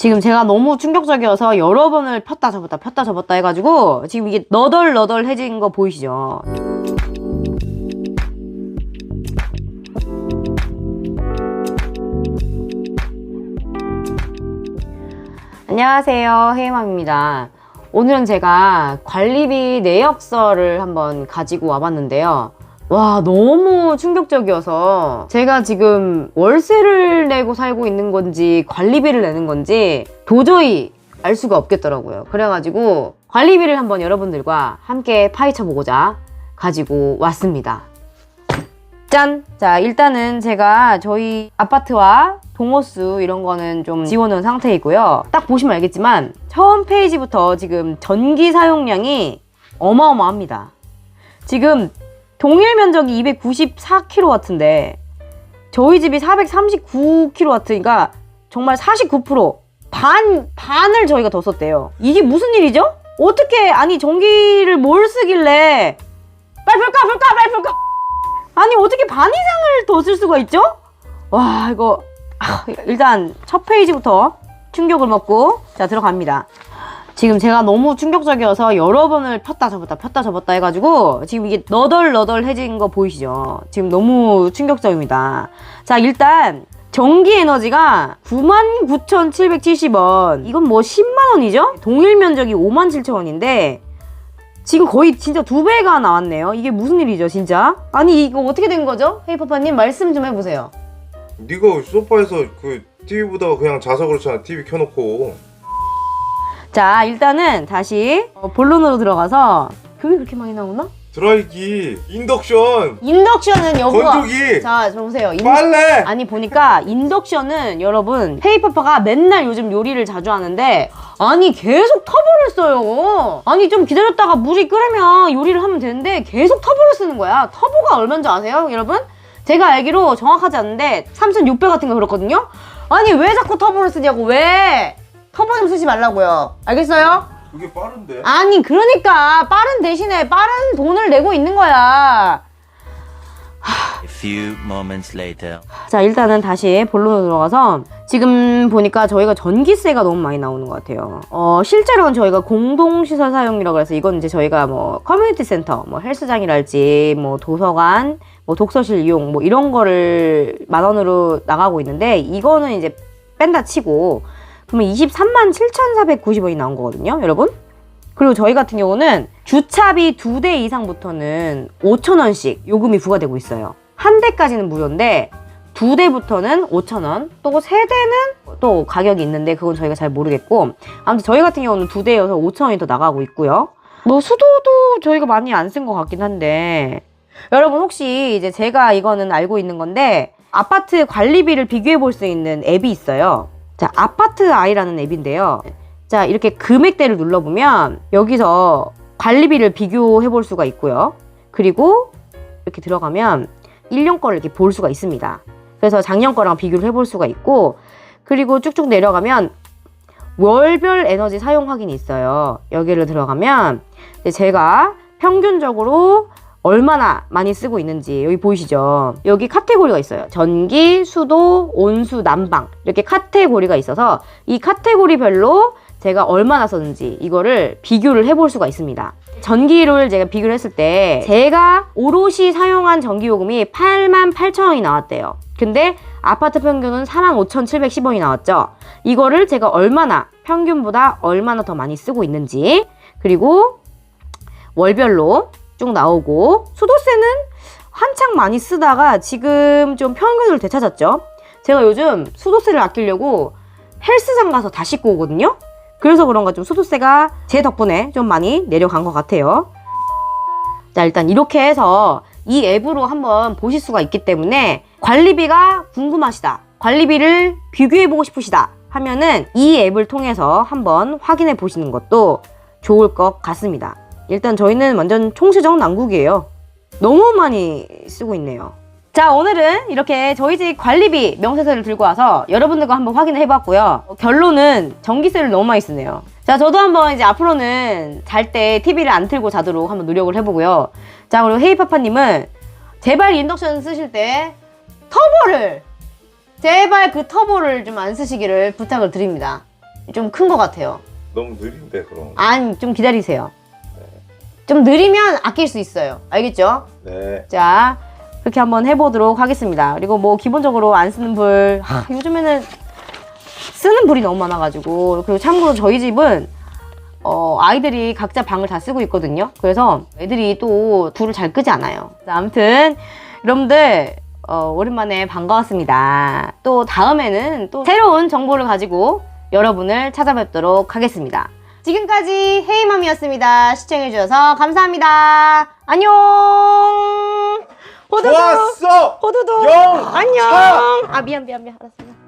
지금 제가 너무 충격적이어서 여러 번을 폈다 접었다 폈다 접었다 해가지고 지금 이게 너덜너덜해진 거 보이시죠? 안녕하세요. 헤이맘입니다. 오늘은 제가 관리비 내역서를 한번 가지고 와봤는데요 와 너무 충격적이어서 제가 지금 월세를 내고 살고 있는 건지 관리비를 내는 건지 도저히 알 수가 없겠더라고요 그래가지고 관리비를 한번 여러분들과 함께 파헤쳐 보고자 가지고 왔습니다 짠! 자, 일단은 제가 저희 아파트와 동호수 이런 거는 좀 지워놓은 상태이고요. 딱 보시면 알겠지만 처음 페이지부터 지금 전기 사용량이 어마어마합니다. 지금 동일 면적이 294kW인데 저희 집이 439kW니까 정말 49% 반, 반을 저희가 더 썼대요. 이게 무슨 일이죠? 어떻게, 아니, 전기를 뭘 쓰길래 빨리 불까, 불까, 빨리 불까! 아니 어떻게 반 이상을 더 쓸 수가 있죠? 와 이거 아, 일단 첫 페이지부터 충격을 먹고 자 들어갑니다. 지금 제가 너무 충격적이어서 여러 번을 폈다 접었다 폈다 접었다 해가지고 지금 이게 너덜너덜해진 거 보이시죠? 지금 너무 충격적입니다. 자 일단 전기 에너지가 99,770원 이건 뭐 10만 원이죠? 동일 면적이 5만 7천 원인데 지금 거의 진짜 두 배가 나왔네요. 이게 무슨 일이죠, 진짜? 아니, 이거 어떻게 된 거죠? 헤이파파님 말씀 좀 해보세요. 네가 소파에서 그 TV 보다가 그냥 자서 그렇잖아 TV 켜놓고 자, 일단은 다시 어, 본론으로 들어가서 그게 그렇게 많이 나오나? 드라이기 인덕션. 인덕션은 여보가 건조기. 자, 저 보세요. 인... 빨래. 아니 보니까 인덕션은 여러분 헤이파파가 맨날 요즘 요리를 자주 하는데 아니 계속 터보를 써요. 아니 좀 기다렸다가 물이 끓으면 요리를 하면 되는데 계속 터보를 쓰는 거야. 터보가 얼마인지 아세요 여러분? 제가 알기로 정확하지 않은데 3600 같은 거 그렇거든요? 아니 왜 자꾸 터보를 쓰냐고 왜 터보 좀 쓰지 말라고요 알겠어요? 그게 빠른데 아니 그러니까 빠른 대신에 빠른 돈을 내고 있는 거야 A few moments later. 자 일단은 다시 본론으로 들어가서 지금 보니까 저희가 전기세가 너무 많이 나오는 것 같아요 어 실제로는 저희가 공동시설 사용이라고 해서 이건 이제 저희가 뭐 커뮤니티 센터 뭐 헬스장이랄지 뭐 도서관 뭐 독서실 이용 뭐 이런 거를 만 원으로 나가고 있는데 이거는 이제 뺀다 치고 그러면 23만 7,490원이 나온 거거든요 여러분 그리고 저희 같은 경우는 주차비 두 대 이상부터는 5,000원씩 요금이 부과되고 있어요. 한 대까지는 무료인데 두 대부터는 5,000원, 또 세 대는 또 가격이 있는데 그건 저희가 잘 모르겠고 아무튼 저희 같은 경우는 두 대여서 5,000원이 더 나가고 있고요. 뭐 수도도 저희가 많이 안 쓴 것 같긴 한데 여러분 혹시 이제 제가 이거는 알고 있는 건데 아파트 관리비를 비교해 볼 수 있는 앱이 있어요. 자, 아파트 아이라는 앱인데요. 자, 이렇게 금액대를 눌러보면 여기서 관리비를 비교해 볼 수가 있고요. 그리고 이렇게 들어가면 1년 거를 이렇게 볼 수가 있습니다. 그래서 작년 거랑 비교를 해볼 수가 있고, 그리고 쭉쭉 내려가면 월별 에너지 사용 확인이 있어요. 여기를 들어가면 제가 평균적으로 얼마나 많이 쓰고 있는지 여기 보이시죠? 여기 카테고리가 있어요. 전기, 수도, 온수, 난방 이렇게 카테고리가 있어서 이 카테고리별로 제가 얼마나 썼는지 이거를 비교를 해볼 수가 있습니다. 전기를 제가 비교를 했을 때 제가 오롯이 사용한 전기요금이 8만 8천 원이 나왔대요. 근데 아파트 평균은 4만 5,710원이 나왔죠. 이거를 제가 얼마나 평균보다 얼마나 더 많이 쓰고 있는지 그리고 월별로 쭉 나오고 수도세는 한창 많이 쓰다가 지금 좀 평균을 되찾았죠. 제가 요즘 수도세를 아끼려고 헬스장 가서 다 씻고 오거든요. 그래서 그런가 좀 수도세가 제 덕분에 좀 많이 내려간 것 같아요. 자, 일단 이렇게 해서 이 앱으로 한번 보실 수가 있기 때문에 관리비가 궁금하시다. 관리비를 비교해보고 싶으시다. 하면은 이 앱을 통해서 한번 확인해 보시는 것도 좋을 것 같습니다. 일단 저희는 완전 총수적 난국이에요. 너무 많이 쓰고 있네요. 자, 오늘은 이렇게 저희 집 관리비 명세서를 들고 와서 여러분들과 한번 확인을 해봤고요. 결론은 전기세를 너무 많이 쓰네요. 자, 저도 한번 이제 앞으로는 잘 때 TV를 안 틀고 자도록 한번 노력을 해보고요. 자, 그리고 헤이파파님은 제발 인덕션 쓰실 때 터보를 제발 그 터보를 좀 안 쓰시기를 부탁을 드립니다. 좀 큰 것 같아요. 너무 느린데 그럼. 아니, 좀 기다리세요. 좀 느리면 아낄 수 있어요. 알겠죠? 네. 자, 그렇게 한번 해보도록 하겠습니다. 그리고 뭐 기본적으로 안 쓰는 불, 하, 요즘에는 쓰는 불이 너무 많아가지고 그리고 참고로 저희 집은 어, 아이들이 각자 방을 다 쓰고 있거든요. 그래서 애들이 또 불을 잘 끄지 않아요. 자, 아무튼 여러분들 어, 오랜만에 반가웠습니다. 또 다음에는 또 새로운 정보를 가지고 여러분을 찾아뵙도록 하겠습니다. 지금까지 헤이맘이었습니다. 시청해주셔서 감사합니다. 안녕! 호두두! 좋았어! 호두두! 영! 안녕! 차! 아, 미안, 미안, 미안. 알았어.